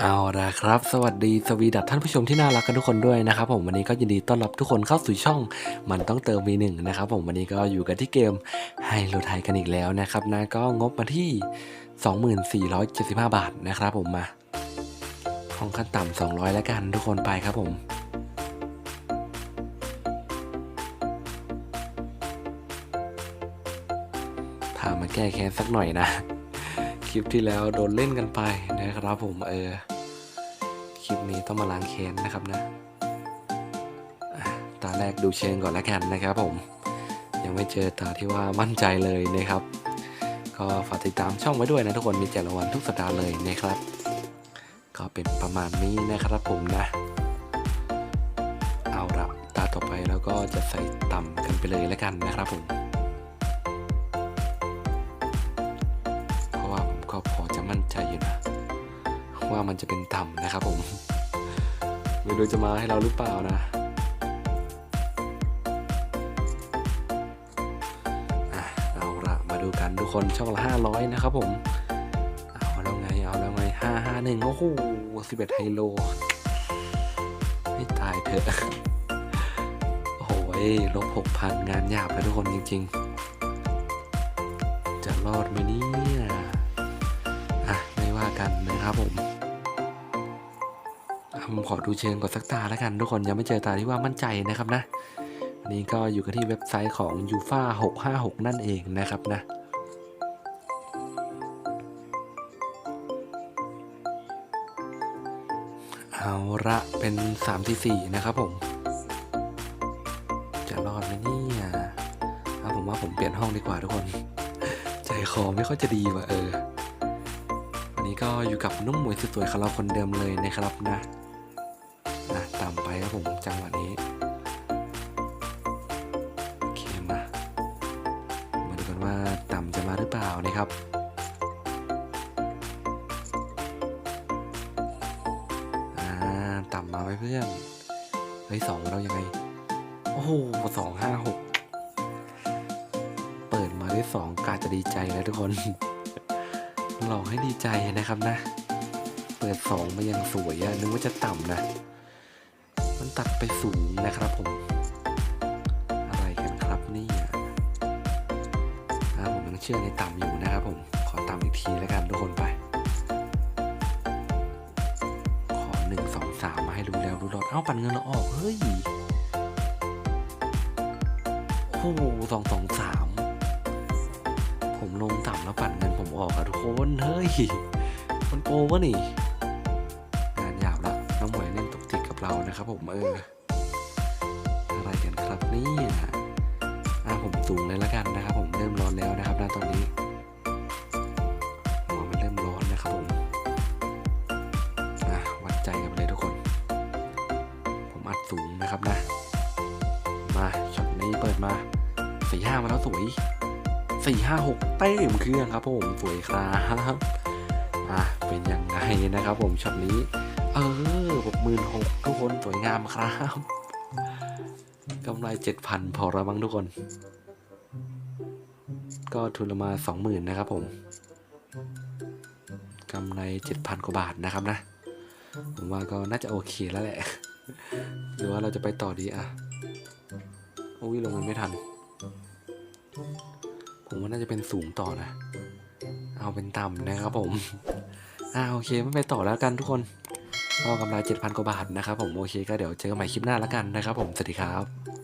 เอาละครับ สวัสดีสวีดัตท่านผู้ชมที่น่ารักกันทุกคนด้วยนะครับผมวันนี้ก็ยินดีต้อนรับทุกคนเข้าสู่ช่อง มันต้องเติม V1 นะครับผมวันนี้ก็อยู่กันที่เกมไฮโลไทยกันอีกแล้วนะครับนะก็งบมาที่ 2475 บาทนะครับผมมา ของขั้นต่ำ200 แล้วกันทุกคนไปครับผมพามาแก้แค้นสักหน่อยนะ ลิปที่แล้วโดนเล่นกันไปนะครับผมเออ คลิปนี้ต้องมาล้างแค้นนะครับนะ ตาแรกดูเชิงก่อนแล้วกันนะครับผม ยังไม่เจอตาที่ว่ามั่นใจเลยนะครับ ก็ฝากติดตามช่องไว้ด้วยนะทุกคนมีแจกรางวัลทุกสัปดาห์เลยนะครับ ก็เป็นประมาณนี้นะครับผมนะ เอาละตาต่อไปแล้วก็จะใส่ต่ำกันไปเลยแล้วกันนะครับผม ว่ามันจะเป็นต่ำนะครับผมไม่รู้จะมาให้เราหรือเปล่านะเอาละมาดูกันทุกคนช่องละห้าร้อยนะครับผม เอาแล้วไง เอาแล้วไงห้าห้าหนึ่งโอ้โหสิบเอ็ดไฮโลไม่ตายเถอะ โอ้โหลบหกพันงานหยาบเลยทุกคนจริง ๆ จะรอดไหมเนี่ยอะไม่ว่ากันนะครับผม ผมขอดูเชิงก่อนสักตาแล้วกันทุกคนยังไม่เจอตาที่ว่ามั่นใจนะครับนะอันนี้ก็อยู่กันที่เว็บไซต์ของ u f a 656 นั่นเองนะครับนะเอาละเป็น3ที่4นะครับผม จะรอดไหมเนี่ยเอาผมว่าผมเปลี่ยนห้องดีกว่าทุกคน ใจคอไม่ค่อยจะดีว่ะเออวันนี้ก็อยู่กับนุ่มหมวยสวยๆของเราคนเดิมเลยนะครับนะ ผมจังหวะนี้ โอเคมา มาดูกันว่าต่ำจะมาหรือเปล่านะครับอ่าต่ำมาไหมเพื่อน เฮ้ยสองเรายังไง โอ้โหสองห้าหกเปิดมาได้สองกาจะดีใจแล้วทุกคนหลอกให้ดีใจนะครับนะ เปิดสองมายังสวยอะนึกว่าจะต่ำนะ มันตัดไปสูงนะครับผม อะไรกันครับนี่ยอ่าผมยังเชื่อในต่ำอยู่นะครับผม ขอต่ำอีกทีแล้วกันทุกคนไป ขอหนึ่งสองสามมาให้รู้แล้วรู้รอด เอ้าปั่นเงินเราออก เฮ้ย โอ้โหสองสองสามผมลงต่ำแล้วปั่นเงินผมออกอะทุกคน เฮ้ย มันโปรวะนี่ งานหยาบละน้องหมวยเล่น เรานะครับผมเอออะไรกันครับนี่ยอะผมสูงเลยละกันนะครับ ผมเริ่มร้อนแล้วนะครับณตอนนี้หัวมันเริ่มร้อนนะครับผมอะวัดใจกันเลยทุกคน ผมอัดสูงนะครับนะ มาช็อตนี้เปิดมาสี่ห้ามาแล้วสวยสี่ห้าหกเต็มเครื่องครับผมสวยครับอะเป็นยังไงนะครับผมช็อตนี้ เออหกหมื่นหกทุกคนสวยงามครับกำไรเจ็ดพันพอแล้วมั้งทุกคน ก็ทุนละมาสองหมื่นนะครับผมกำไรเจ็ดพันกว่าบาทนะครับนะ ผมว่าก็น่าจะโอเคแล้วแหละ หรือว่าเราจะไปต่อดีอะโอ้ยลงมันไม่ทัน ผมว่าน่าจะเป็นสูงต่อนะ เอาเป็นต่ำนะครับผม อ่าโอเคไม่ไปต่อแล้วกันทุกคน ก็กำไร7,000กว่าบาทนะครับผมโอเคก็เดี๋ยวเจอกันใหม่คลิปหน้าแล้วกันนะครับผมสวัสดีครับ